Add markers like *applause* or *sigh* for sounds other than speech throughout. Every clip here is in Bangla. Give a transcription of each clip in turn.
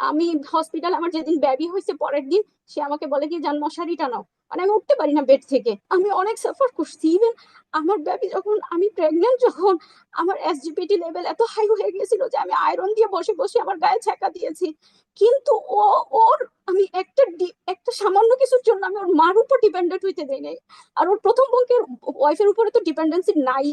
আমি হসপিটাল আমার যেদিন বেবি হয়েছে, পরের দিন সে আমাকে বলে কি যান মশারি টানাও মানে আমি উঠতে পারি না বেড থেকে। আমি অনেক সাফার করছি। ইভেন আমার বেবি যখন আমি প্রেগনেন্ট যখন আমার এসজিপিটি লেভেল এত হাই হয়ে গিয়েছিল যে আমি আয়রন দিয়ে বসে বসে আমার গায়ে ছ্যাঁকা দিয়েছি। কিন্তু ও, ওর আমি একটা একটা সামান্য কিছুর জন্য আমি ওর মার উপর ডিপেন্ডেন্ট হইতে দেই নাই। আর ওর প্রথম পক্ষের ওয়াইফের উপরে তো ডিপেন্ডেন্সি নাই।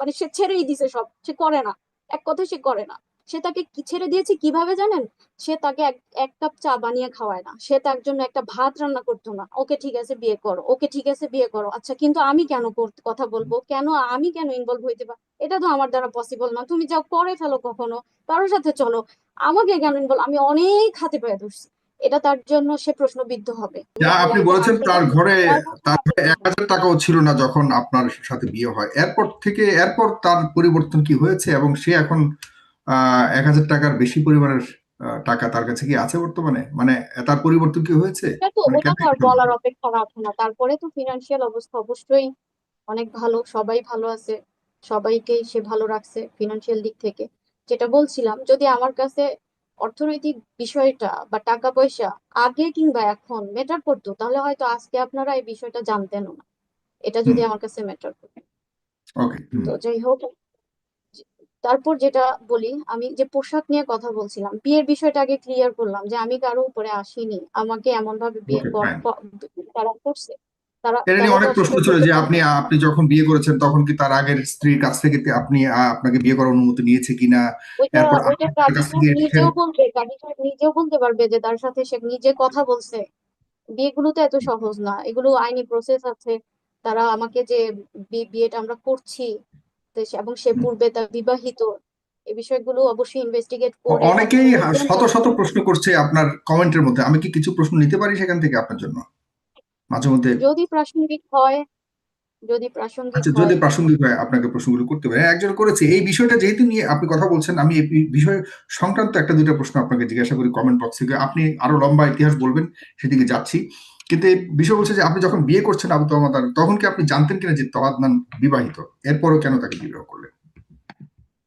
মানে সে ছেড়েই দিছে সব। সে করে না। এক কথায় সে করে না। সে তাকে কি ছেড়ে দিয়েছে কীভাবে জানেন? সে তাকে এক কাপ চা বানিয়ে খাওয়ায় না। সে তার জন্য একটা ভাত রান্না করতো না। ওকে ঠিক আছে বিয়ে করো। ওকে ঠিক আছে বিয়ে করো। আচ্ছা কিন্তু আমি কেন কথা বলব? কেন আমি কেন ইনভলভ হইতে পার এটা তো আমার দ্বারা পসিবল না। তুমি যাও করে ফেলো কখনো। কারোর সাথে চলো। আমাকে কেন ইনভলভ আমি অনেক হাতে পায়ে ধরছি। এটা তার জন্য সে প্রশ্নবিদ্ধ হবে। যা আপনি বলেছেন তার ঘরে তার এক হাজার টাকাও ছিল না যখন আপনার সাথে বিয়ে হয়। এরপর থেকে এরপর তার পরিবর্তন কি হয়েছে? এবং সে এখন এক হাজার টাকার বেশি পরিমাণের টাকা তার কাছে কি আছে বর্তমানে? মানে তার পরিবর্তন কি হয়েছে? মানে বলার অপেক্ষা রাখে না। তারপরে তো ফিনান্সিয়াল অবস্থা অবশ্যই অনেক ভালো সবাই ভালো আছে সবাইকেই সে ভালো রাখছে ফিনান্সিয়াল দিক থেকে। যেটা বলছিলাম যদি আমার কাছে অর্থনৈতিক বিষয়টা বা টাকা পয়সা আগে কিংবা এখন ম্যাটার করতো তাহলে হয়তো আজকে আপনারা এই বিষয়টা জানতেনও না। এটা যদি আমার কাছে ম্যাটার করতো তো যাই হোক তারপর যেটা বলি আমি যে পোশাক নিয়ে কথা বলছিলাম বিয়ের বিষয়টা আগে ক্লিয়ার করলাম যে আমি কারও উপরে আসিনি। আমাকে এমন ভাবে বিয়ে তারা করছে। তারা অনেক প্রশ্ন ছিল যে আপনি আপনি যখন বিয়ে করেছেন তখন কি তার আগের স্ত্রীর কাছ থেকে আপনি আপনাকে বিয়ে করার অনুমতি নিয়েছে কিনা? নিজেও সাহেব নিজেও বলতে পারবে যে তার সাথে সে নিজে কথা বলছে। বিয়েগুলো তো এত সহজ না। এগুলো আইনি প্রসেস আছে। তারা আমাকে যে বিয়েটা আমরা করছি এবং সে পূর্বে তার বিবাহিত। এই বিষয়গুলো অবশ্যই ইনভেস্টিগেট করে। অনেকেই শত শত প্রশ্ন করছে আপনার কমেন্টের মধ্যে। আমি কি কিছু প্রশ্ন নিতে পারি সেখান থেকে আপনার জন্য? মাঝে মধ্যে যদি প্রাসঙ্গিক হয় যদি প্রাসঙ্গিক আচ্ছা হয়। যদি প্রাসঙ্গিক হয় আপনাকে প্রশ্নগুলো করতে পারি। একজন করেছে। এই বিষয়টা যেহেতু নিয়ে আপনি কথা বলছেন আমি এই বিষয় সংক্রান্ত একটা দুইটা প্রশ্ন আপনাকে জিজ্ঞাসা করি কমেন্ট বক্স আপনি আরও লম্বা ইতিহাস বলবেন সেদিকে যাচ্ছি। কিন্তু এই বিষয় বলছে যে আপনি যখন বিয়ে করছেন আবু তমাদ তখন কি আপনি জানতেন কিনা যে তওয়াদনান বিবাহিত? এরপরও কেন তাকে বিবাহ করলেন?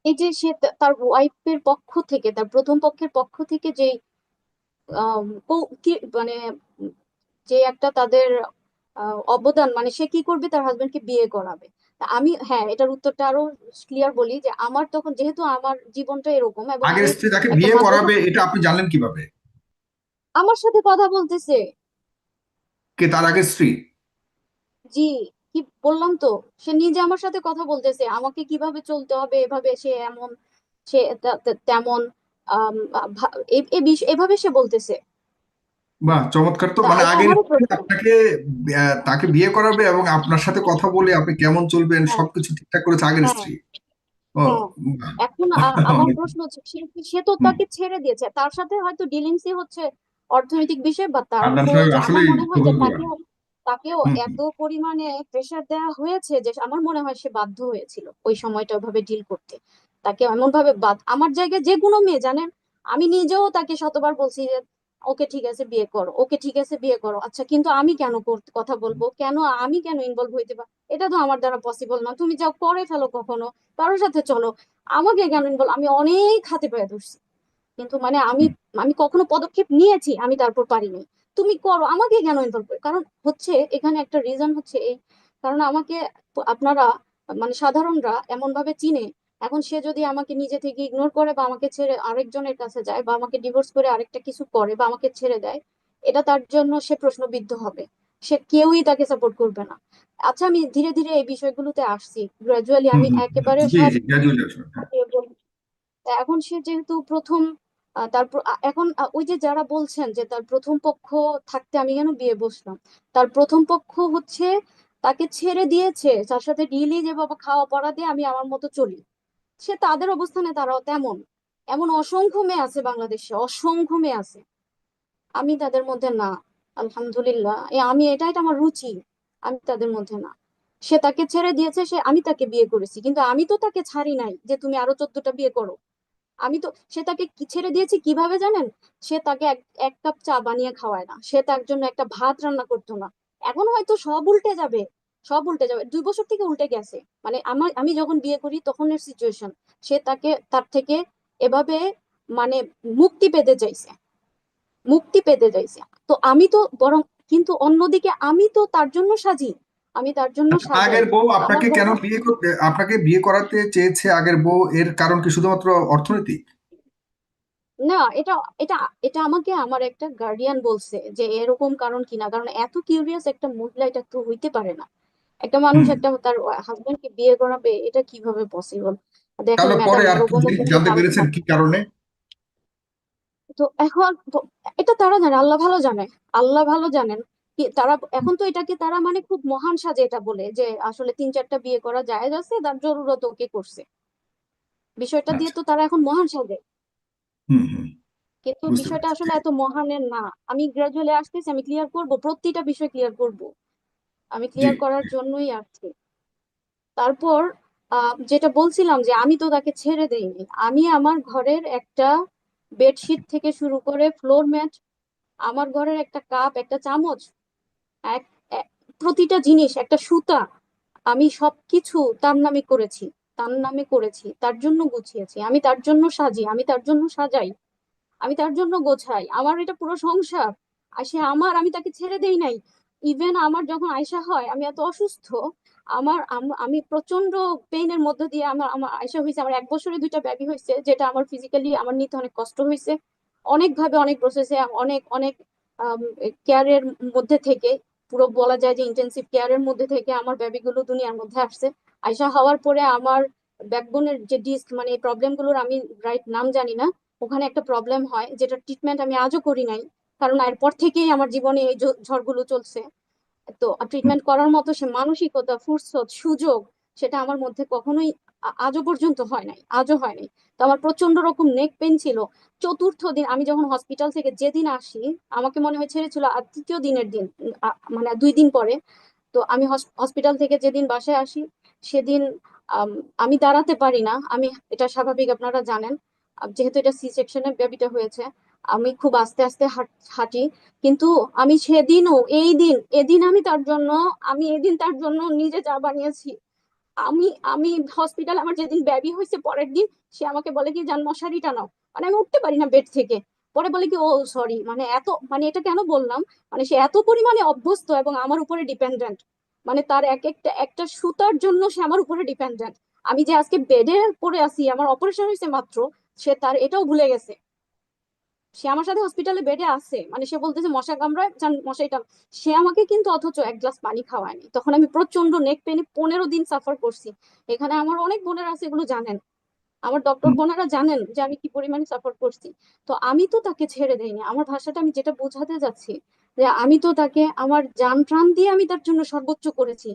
এই যে সে তার ওয়াইফের পক্ষ থেকে তার প্রথম পক্ষের পক্ষ থেকে যে মানে যে একটা তাদের অবদান মানে সে কি করবে? তার হাজবেন্ডকে বিয়ে করাবে। আমি হ্যাঁ এটার উত্তরটা আরও ক্লিয়ার বলি যে আমার তখন যেহেতু আমার জীবনটা এরকম এবং আগের স্ত্রী তাকে বিয়ে করাবে এটা আপনি জানলেন কীভাবে? আমার সাথে কথা বলতেছে। কে তার আগের স্ত্রী জি কি বললাম তো সে নিজে আমার সাথে কথা বলতেছে আমাকে কীভাবে চলতে হবে এভাবে সে এমন সে তেমন এভাবে সে বলতেছে বাহ চমৎকার তো মানে প্রশ্ন। আপনাকে তাকে বিয়ে করাবে এবং আপনার সাথে কথা বলে আপনি কেমন চলবেন হ্যাঁ। সবকিছু ঠিকঠাক করেছে আগের হ্যাঁ। স্ত্রী হ্যাঁ। এখন *laughs* আমার প্রশ্ন হচ্ছে সে সে তো তাকে ছেড়ে দিয়েছে তার সাথে হয়তো ডিলিংসই হচ্ছে অর্থনৈতিক বিষয় বা তার। তাকেও। এত পরিমাণে প্রেশার দেওয়া হয়েছে যে আমার মনে হয় সে বাধ্য হয়েছিল ওই সময়টা ওভাবে ডিল করতে। তাকে এমন ভাবে বাদ আমার জায়গায় যে কোনো মেয়ে জানেন? আমি নিজেও তাকে শতবার বলছি যে ওকে ঠিক আছে বিয়ে করো। ওকে ঠিক আছে বিয়ে করো। আচ্ছা কিন্তু আমি কেন কথা বলব? কেন আমি কেন ইনভলভ হইতে পার এটা তো আমার দ্বারা পসিবল না। তুমি যাও করে ফেলো কখনো। কারোর সাথে চলো। আমাকে কেন ইনভলভ আমি অনেক হাতে পায়ে ধরছি। কিন্তু মানে আমি আমি কখনো পদক্ষেপ নিয়েছি আমি তারপর পারিনি। তুমি করো আমাকে কেন ইনভলভ করে কারণ হচ্ছে এখানে একটা রিজন হচ্ছে এই কারণ আমাকে আপনারা মানে সাধারণরা এমন ভাবে চিনে এখন সে যদি আমাকে নিজে থেকে ইগনোর করে বা আমাকে ছেড়ে আরেকজনের কাছে যায় বা আমাকে ডিভোর্স করে আরেকটা কিছু করে বা আমাকে ছেড়ে দেয় এটা তার জন্য সে প্রশ্নবিদ্ধ হবে। সে কেউই তাকে সাপোর্ট করবে না। আচ্ছা আমি ধীরে ধীরে এই বিষয়গুলোতে আসছি। গ্রাজুয়ালি আমি একেবারে। তা এখন সে যেহেতু প্রথম তারপর এখন ওই যে যারা বলছেন যে তার প্রথম পক্ষ থাকতে আমি কেন বিয়ে বসলাম? তার প্রথম পক্ষ হচ্ছে, তাকে ছেড়ে দিয়েছে, তার সাথে ডিলি যে বাবা খাওয়া পড়া দিয়ে আমি আমার মতো চলি। সে তাদের অবস্থানে তারাও তেমন। এমন অসংখ্য মেয়ে আছে বাংলাদেশে, অসংখ্য মেয়ে আছে। আমি তাদের মধ্যে না, আলহামদুলিল্লাহ। আমি, এটাই তো আমার রুচি। আমি তাদের মধ্যে না। সে তাকে ছেড়ে দিয়েছে, সে, আমি তাকে বিয়ে করেছি। কিন্তু আমি তো তাকে ছাড়ি নাই যে তুমি আরও চোদ্দটা বিয়ে করো। আমি তো, সে তাকে কি ছেড়ে দিয়েছি কীভাবে জানেন? সে তাকে এক কাপ চা বানিয়ে খাওয়ায় না। সে তার জন্য একটা ভাত রান্না করতো না। এখন হয়তো সব উল্টে যাবে। সব উল্টে যাবে। দুই বছর থেকে উল্টে গেছে। মানে আমার আমি যখন বিয়ে করি তখনের সিচুয়েশন সে তাকে, তার থেকে এভাবে মানে মুক্তি পেতে চাইছে। মুক্তি পেতে চাইছে। তো আমি তো বরং, কিন্তু অন্যদিকে আমি তো তার জন্য সাজি। আমি তার জন্য আচ্ছা, আগের বউ আপনাকে কেন বিয়ে করতে আপনাকে বিয়ে করাতে চেয়েছে আগের বউ এর কারণ কি শুধুমাত্র অর্থনৈতিক? না এটা এটা এটা আমাকে আমার একটা গার্ডিয়ান বলছে যে এরকম কারণ কিনা কারণ এত কিউরিয়াস একটা মহিলা এটা তো হইতে পারে না। একটা মানুষ একটা তার হাজবেন্ডকে বিয়ে করাবে এটা কীভাবে পসিবল দেখেন জানতে পেরেছেন কি কারণে? তো এখন এটা তারা জানে আল্লাহ ভালো জানে আল্লাহ ভালো জানেন। তারা এখন তো এটাকে তারা মানে খুব মহান সাজে এটা বলে যে আসলে তিন চারটা বিয়ে করা জায়েজ আছে তার জরুরত ওকে করছে। বিষয়টা দিয়ে আচ্ছা। তো তারা এখন মহান সাজে। কিন্তু বিষয়টা আসলে এত মহানের না। আমি গ্রাজুয়ালি আসতেছি আমি ক্লিয়ার করব প্রতিটা বিষয় ক্লিয়ার করব। আমি ক্লিয়ার করার জন্যই আসছি। তারপর যেটা বলছিলাম যে আমি তো তাকে ছেড়ে দেইনি। আমি আমার ঘরের একটা বেডশিট থেকে শুরু করে ফ্লোর ম্যাট আমার ঘরের একটা কাপ একটা চামচ এক প্রতিটা জিনিস, একটা সুতা, আমি সবকিছু তার নামে করেছি, তার নামে করেছি, তার জন্য গুছিয়েছি, আমি তার জন্য সাজি, আমি তার জন্য সাজাই, আমি তার জন্য গোছাই, আমার এটা পুরো সংসার, আর সে আমার, আমি তাকে ছেড়ে দেই নাই। ইভেন আমার যখন আয়সা হয়, আমি এত অসুস্থ, আমার, আমি প্রচণ্ড পেইনের মধ্যে দিয়ে আমার আমার আয়সা হয়েছে, আমার এক বছরে দুইটা বেবি হয়েছে, যেটা আমার ফিজিক্যালি আমার নিতে অনেক কষ্ট হয়েছে অনেক ভাবে অনেক প্রসেসে অনেক অনেক কেয়ারের মধ্যে থেকে, পুরো বলা যায় যে ইন্টেন্সিভ কেয়ারের মধ্যে থেকে আমার বেবিগুলো দুনিয়ার মধ্যে আসছে। আয়সা হওয়ার পরে আমার ব্যাকবোনের যে ডিস্ক মানে এই প্রবলেমগুলোর আমি রাইট নাম জানি না, ওখানে একটা প্রবলেম হয় যেটা ট্রিটমেন্ট আমি আজও করি নাই, কারণ এরপর থেকেই আমার জীবনে এই ঝড়গুলো চলছে। তো ট্রিটমেন্ট করার মতো সে মানসিকতা, ফুরসত, সুযোগ, সেটা আমার মধ্যে কখনোই আজও পর্যন্ত হয় নাই আজও হয় নাই। তো আমার প্রচণ্ড রকম নেক পেন ছিল। চতুর্থ দিন আমি যখন হসপিটাল থেকে যেদিন আসি আমাকে মনে হয় ছেড়েছিল আর তৃতীয় দিনের দিন মানে দুই দিন পরে তো আমি হসপিটাল থেকে যেদিন বাসায় আসি সেদিন আম, দাঁড়াতে পারি না। আমি এটা স্বাভাবিক আপনারা জানেন। যেহেতু এটা সি সেকশনে বেবিটা হয়েছে আমি খুব আস্তে আস্তে হাঁটি। কিন্তু আমি সেদিনও এই দিন এদিন আমি তার জন্য আমি এদিন তার জন্য নিজে চা বানিয়েছি। আমি আমি হসপিটাল আমার যেদিন বেবি হয়েছে পরের দিন, সে আমাকে বলে কি যান মশারি টানাও মানে আমি উঠতে পারি না বেড থেকে। পরে বলে কি, ও সরি মানে এত মানে এটা কেন বললাম? মানে সে এত পরিমাণে অভ্যস্ত এবং আমার উপরে ডিপেন্ডেন্ট মানে তার এক একটা একটা সুতার জন্য সে আমার উপরে ডিপেন্ডেন্ট আমি যে আজকে বেডে পড়ে আছি, আমার অপারেশন হয়েছে মাত্র, সে তার এটাও ভুলে গেছে। সে আমার সাথে হসপিটালে বেডে আছে। মানে সে বলতেছে মশা কামড়ায় মশাইটা সে আমাকে কিন্তু অথচ এক গ্লাস পানি খাওয়ায়নি। তখন আমি প্রচণ্ড নেক পেনে পনেরো দিন সাফার করছি। এখানে আমার অনেক বোনেরা আছে এগুলো জানেন। আমার ডক্টর বোনেরা জানেন যে আমি কি পরিমাণে সাফার করছি। তো আমি তো তাকে ছেড়ে দেইনি। আমার ভাষাটা আমি যেটা বোঝাতে যাচ্ছি যে আমি তো তাকে আমার যান প্রাণ দিয়ে আমি তার জন্য সর্বোচ্চ করেছি।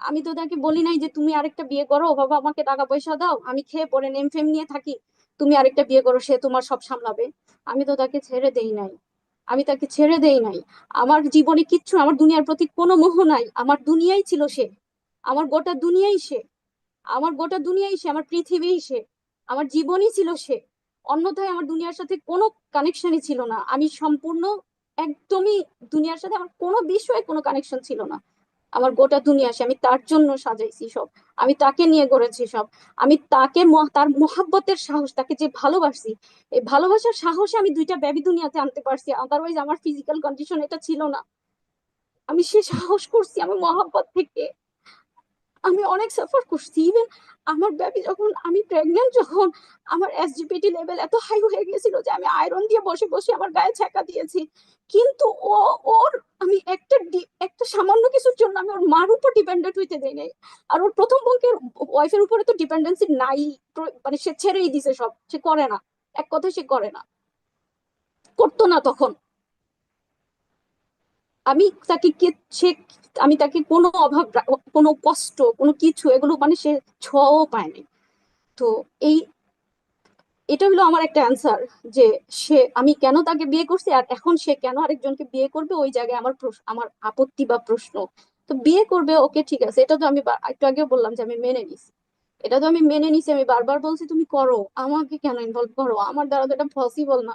আমি তো তাকে বলি নাই যে তুমি আরেকটা বিয়ে করো বাবা আমাকে টাকা পয়সা দাও আমি খেয়ে পরে নেম ফেম নিয়ে থাকি। তুমি আরেকটা বিয়ে করো, সে তোমার সব সামলাবে। আমি তো তাকে ছেড়ে দেই নাই। আমি তাকে ছেড়ে দেই নাই। আমার জীবনে কিচ্ছু আমার দুনিয়ার প্রতি কোনো মোহ নাই। আমার দুনিয়াই ছিল সে। আমার গোটা দুনিয়াই সে। আমার গোটা দুনিয়াই সে, আমার পৃথিবীই সে। আমার জীবনই ছিল সে। অন্যথায় আমার দুনিয়ার সাথে কোনো কানেকশনই ছিল না। আমি সম্পূর্ণ একদমই দুনিয়ার সাথে আমার কোনো বিষয়ে কোনো কানেকশন ছিল না। আমার গোটা দুনিয়া সে, আমি তার জন্য সাজাইছি সব। আমি তাকে নিয়ে গড়েছি সব। আমি তাকে তার মহাব্বতের সাহস, তাকে যে ভালোবাসি এই ভালোবাসার সাহসে আমি দুইটা ব্যাবি দুনিয়াতে আনতে পারছি। আদারওয়াইজ আমার ফিজিক্যাল কন্ডিশন এটা ছিল না। আমি সে সাহস করছি, আমি মহাব্বত থেকে। আমি অনেক সাফার করছি। ইভেন আমার বেবি যখন, আমি প্রেগনেন্ট যখন, আমার এসজিপিটি লেভেল এত হাই হয়ে গেছিল যে আমি আয়রন দিয়ে বসে বসে আমার গায়ে ছ্যাঁকা দিয়েছি। কিন্তু ও, ওর, আমি একটা একটা সামান্য কিছুর জন্য আমি ওর মার উপর ডিপেন্ডেন্ট হইতে দেই নাই। আর ওর প্রথম বঙ্কের ওয়াইফের উপরে তো ডিপেন্ডেন্সি নাই। মানে সে ছেড়েই দিছে সব, সে করে না। এক কথায় সে করে না। করতো না তখন। আমি তাকে কে, সে, আমি তাকে কোনো অভাব কোনো কষ্ট, কোনো কিছু এগুলো মানে সে ছোঁয়াও পায়নি তো এই, এটা হলো আমার একটা অ্যান্সার যে সে, আমি কেন তাকে বিয়ে করছি আর এখন সে কেন আরেকজনকে বিয়ে করবে ওই জায়গায় আমার আমার আপত্তি বা প্রশ্ন। তো বিয়ে করবে, ওকে ঠিক আছে, এটা তো আমি একটু আগে বললাম যে আমি মেনে নিছি। এটা তো আমি মেনে নিছি, আমি বারবার বলছি তুমি করো, আমাকে কেন ইনভলভ করো? আমার দ্বারা তো এটা পসিবল না।